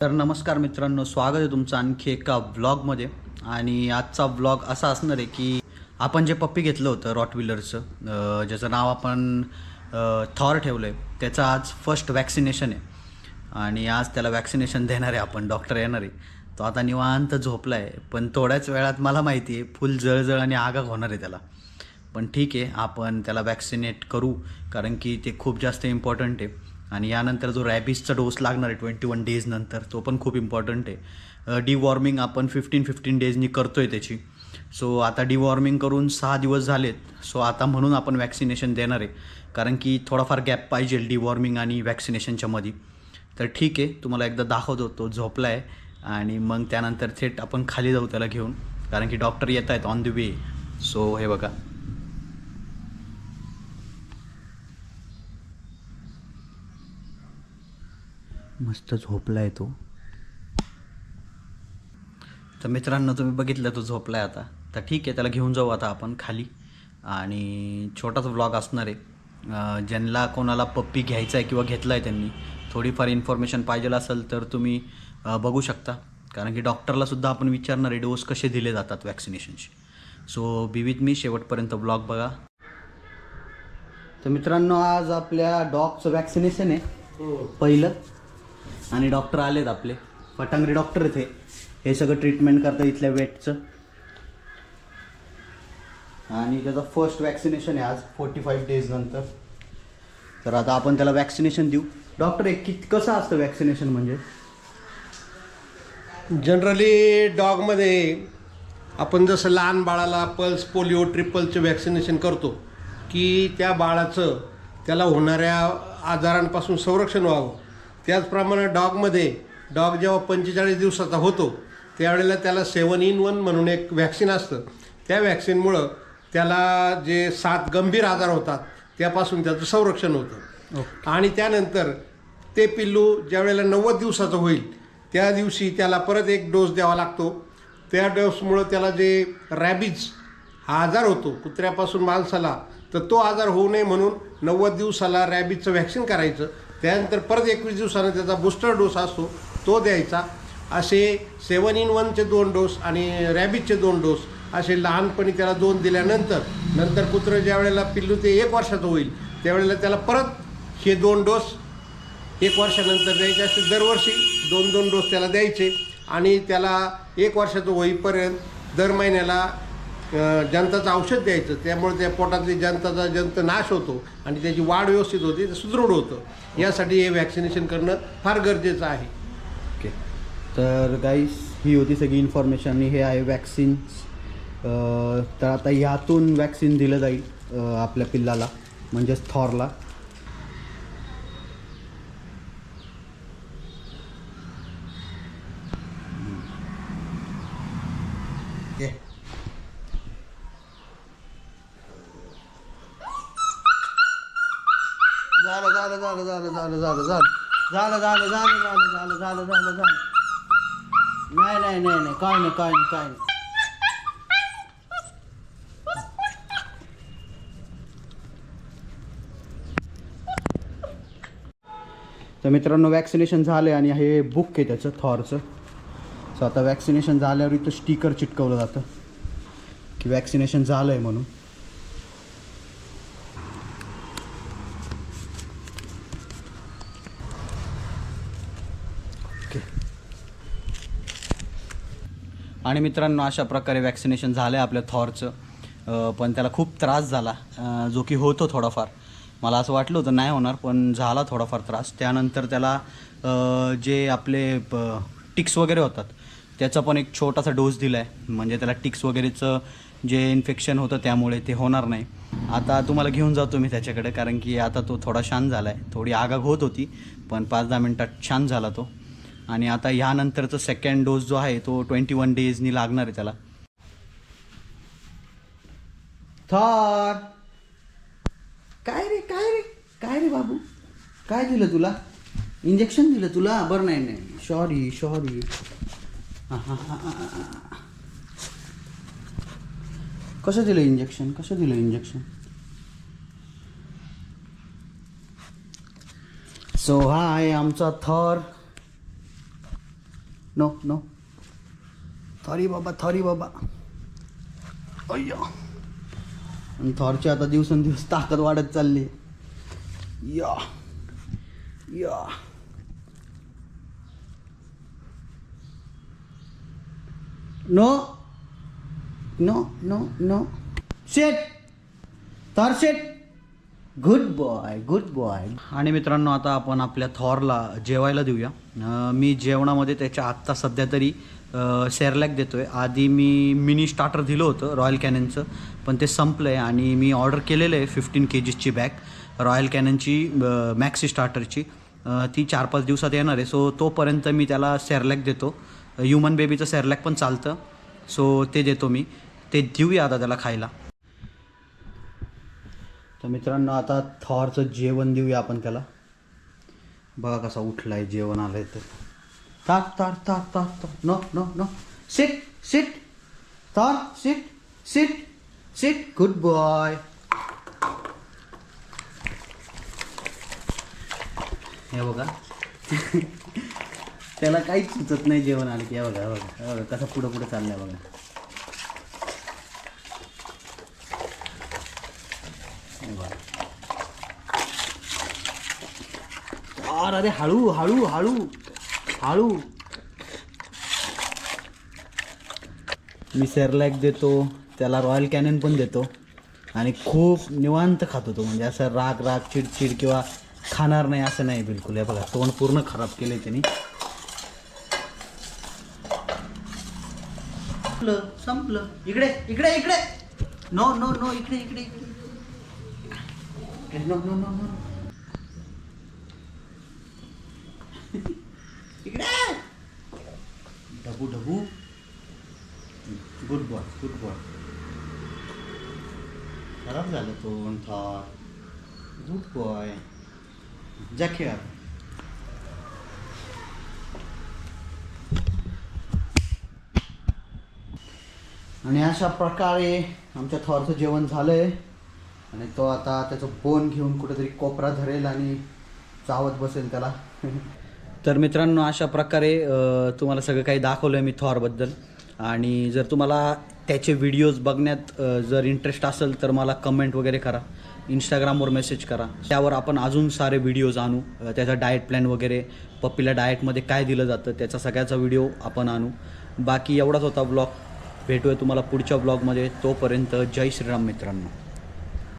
तर नमस्कार मित्रांनो स्वागत आहे तुमचं आणखी एका व्लॉगमध्ये आणि आजचा व्लॉग असा असणार आहे की आपण जे पप्पी घेतलं होतं रॉटविलरचं व्हीलरचं ज्याचं नाव आपण थॉर ठेवलं आहे त्याचं आज फर्स्ट वॅक्सिनेशन आहे. आणि आज त्याला वॅक्सिनेशन देणार आहे आपण डॉक्टर येणार आहे. तो आता निवांत झोपला आहे पण थोड्याच वेळात मला माहिती आहे फुल जळजळ आणि आगाग होणार आहे त्याला. पण ठीक आहे आपण त्याला वॅक्सिनेट करू कारण की ते खूप जास्त इम्पॉर्टंट आहे. आणि यानंतर जो रॅबिसचा डोस लागणार आहे ट्वेंटी वन डेज नंतर तो पण खूप इम्पॉर्टंट आहे. डिवॉर्मिंग आपण फिफ्टीन फिफ्टीन डेजनी करतो आहे त्याची. सो आता डिवॉर्मिंग करून सहा दिवस झालेत. सो आता म्हणून आपण वॅक्सिनेशन देणार आहे. कारण की थोडाफार गॅप पाहिजे डिवॉर्मिंग आणि वॅक्सिनेशनच्या मध्ये तर ठीक आहे तुम्हाला एकदा दाखवतो तो झोपला आहे आणि मग त्यानंतर थेट आपण खाली जाऊ त्याला घेऊन. कारण की डॉक्टर येत आहेत ऑन द वे सो हे बघा. मस्त झोपला आहे तो. तर मित्रांनो तुम्ही बघितलं तो झोपला आहे आता. तर ठीक आहे त्याला घेऊन जाऊ आता आपण खाली. आणि छोटाच व्लॉग असणार आहे. ज्यांना कोणाला पप्पी घ्यायचा आहे किंवा घेतला आहे त्यांनी थोडीफार इन्फॉर्मेशन पाहिजे असेल तर तुम्ही बघू शकता. कारण की डॉक्टरला सुद्धा आपण विचारणार आहे डोस कसे दिले जातात वॅक्सिनेशनचे सो बिवित मी शेवटपर्यंत ब्लॉग बघा. तर मित्रांनो आज आपल्या डॉगचं वॅक्सिनेशन आहे. पहिलं. आणि डॉक्टर आलेत आपले. पटांगरी डॉक्टर आहेत हे. हे सगळं ट्रीटमेंट करतात इथल्या वेटचं आणि त्याचं फर्स्ट वॅक्सिनेशन आहे आज फोर्टी फाईव्ह डेज नंतर. तर आता आपण त्याला वॅक्सिनेशन देऊ. डॉक्टर एक कित कसं असतं वॅक्सिनेशन म्हणजे? जनरली डॉगमध्ये आपण जसं लहान बाळाला पल्स पोलिओ ट्रिपलचं वॅक्सिनेशन करतो की त्या बाळाचं त्याला होणाऱ्या आजारांपासून संरक्षण व्हावं. त्याचप्रमाणे डॉगमध्ये डॉग जेव्हा पंचेचाळीस दिवसाचा होतो त्यावेळेला त्याला सेवन इन वन म्हणून एक वॅक्सिन असतं. त्या वॅक्सिनमुळं त्याला जे सात गंभीर आजार होतात त्यापासून त्याचं संरक्षण होतं. आणि त्यानंतर ते पिल्लू ज्या वेळेला नव्वद दिवसाचं होईल त्या दिवशी त्याला परत एक डोस द्यावा लागतो. त्या डोसमुळं त्याला जे रॅबिज हा आजार होतो कुत्र्यापासून माणसाला तर तो आजार होऊ नये म्हणून नव्वद दिवसाला रॅबिजचं व्हॅक्सिन करायचं. त्यानंतर परत एकवीस दिवसानं त्याचा बूस्टर डोस असतो तो द्यायचा. असे सेवन इन वनचे दोन डोस आणि रॅबिटचे दोन डोस असे लहानपणी त्याला दोन दिल्यानंतर नंतर कुत्रं ज्या वेळेला पिल्लू ते एक वर्षाचं होईल त्यावेळेला त्याला परत हे दोन डोस एक वर्षानंतर द्यायचे. असे दरवर्षी दोन दोन डोस त्याला द्यायचे आणि त्याला एक वर्षाचं होईपर्यंत दर महिन्याला जनताचं जंताचं औषध द्यायचं त्यामुळे त्या पोटातली जंताचा जंत नाश होतो आणि त्याची वाढ व्यवस्थित होते ते सुदृढ होतं. यासाठी हे वॅक्सिनेशन करणं फार गरजेचं आहे. ओके. तर गाईस ही होती सगळी इन्फॉर्मेशन आणि हे आहे वॅक्सिन्स तर आता ह्यातून वॅक्सिन दिलं जाईल आपल्या पिल्लाला म्हणजेच थॉरला. झालं झालं झालं झालं झालं. झालं झालं झालं झालं झालं झालं झालं झालं. नाही नाही नाही नाही. काय नाही काय नाही काय नाही. तर मित्रांनो वॅक्सिनेशन झालं आणि हे बुक आहे त्याचं थॉरचं. सो आता वॅक्सिनेशन झाल्यावर इथं स्टिकर चिटकवलं जातं. की वॅक्सिनेशन झालं आहे म्हणून. आणि मित्रांनो अशा प्रकारे वॅक्सिनेशन झालं आहे आपल्या थॉरचं. पण त्याला खूप त्रास झाला. जो की होतो थोडाफार. मला असं वाटलं होतं नाही होणार पण झाला थोडाफार त्रास. त्यानंतर त्याला जे आपले टिक्स वगैरे होतात त्याचा पण एक छोटासा डोस दिला आहे म्हणजे त्याला टिक्स वगैरेचं जे इन्फेक्शन होतं त्यामुळे ते होणार नाही. आता तुम्हाला घेऊन जातो मी त्याच्याकडे कारण की आता तो थोडा शांत झाला आहे थोडी आगाग होत होती पण पाच दहा मिनटात शांत झाला तो. आणि आता ह्यानंतरचा सेकंड डोस जो आहे तो ट्वेंटी वन डेजनी लागणार आहे त्याला. थॉर काय रे काय रे काय रे बाबू? काय दिलं तुला? इंजेक्शन दिलं तुला? बरं नाही नाही. सॉरी सॉरी कसं दिलं इंजेक्शन कसं दिलं इंजेक्शन सो हाय आमचा थॉर नो नो थॉरी बाबा थॉरी बाबा. अय्या. आणि थॉरची आता दिवसेंदिवस ताकद वाढत चालली. या. या. नो नो नो नो शेट थॉर शेट गुड बॉय गुड बॉय आणि मित्रांनो आता आपण आपल्या थॉरला जेवायला देऊया. मी जेवणामध्ये त्याच्या आत्ता सध्या तरी सेरलॅक देतो आहे आधी मी मिनी स्टार्टर दिलं होतं रॉयल कॅननचं पण ते संपलं आहे आणि मी ऑर्डर केलेलं आहे फिफ्टीन के जीसची बॅग रॉयल कॅननची मॅक्सी स्टार्टरची. ती चार पाच दिवसात येणार आहे. सो तोपर्यंत मी त्याला सेरलॅक देतो. ह्युमन बेबीचं सेरलॅक पण चालतं. सो ते देतो मी. ते देऊया आता त्याला खायला. तर मित्रांनो आता थॉरचं जेवण देऊया आपण त्याला. बघा कसा उठलाय जेवण आलंय तर. तार तार तार तार तार no no no. Sit sit तार sit sit sit good boy हे बघा. त्याला काहीच सुचत नाही जेवण आलं की. हे बघा बघा बघा कसं पुढं पुढं चाललंय बघा हे बघा. यार अरे हळू हळू हळू हळू. मी सेरलॅक देतो त्याला रॉयल कॅनन पण देतो. आणि खूप निवांत खातो तो म्हणजे असं राग राग चिडचिड किंवा खाणार नाही असं नाही बिलकुल. हे बघा तोंड पूर्ण खराब केलंय त्यांनी. संपलं संपलं. इकडे इकडे इकडे. नो नो नो इकडे इकडे इकडे. नो नो नो नो इकडे डबू डबू गुड बॉय गुड बॉय खराब झालं तो थॉर गुड बॉय जा खेळ आणि अशा प्रकारे आमच्या थॉरचं जेवण झालं आहे आणि तो आता त्याचं बोन घेऊन कुठेतरी कोपरा धरेल आणि चावत बसेल त्याला. तर मित्रांनो अशा प्रकारे तुम्हाला सगळं काही दाखवलं आहे मी थॉरबद्दल आणि जर तुम्हाला त्याचे व्हिडिओज बघण्यात जर इंटरेस्ट असेल तर मला कमेंट वगैरे करा. इंस्टाग्रामवर मेसेज करा. त्यावर आपण अजून सारे व्हिडिओज आणू त्याचा डाएट प्लॅन वगैरे पप्पीला डाएटमध्ये काय दिलं जातं त्याचा सगळ्याचा व्हिडिओ आपण आणू. बाकी एवढाच होता ब्लॉग भेटूया तुम्हाला पुढच्या ब्लॉगमध्ये तोपर्यंत जय श्रीराम मित्रांनो.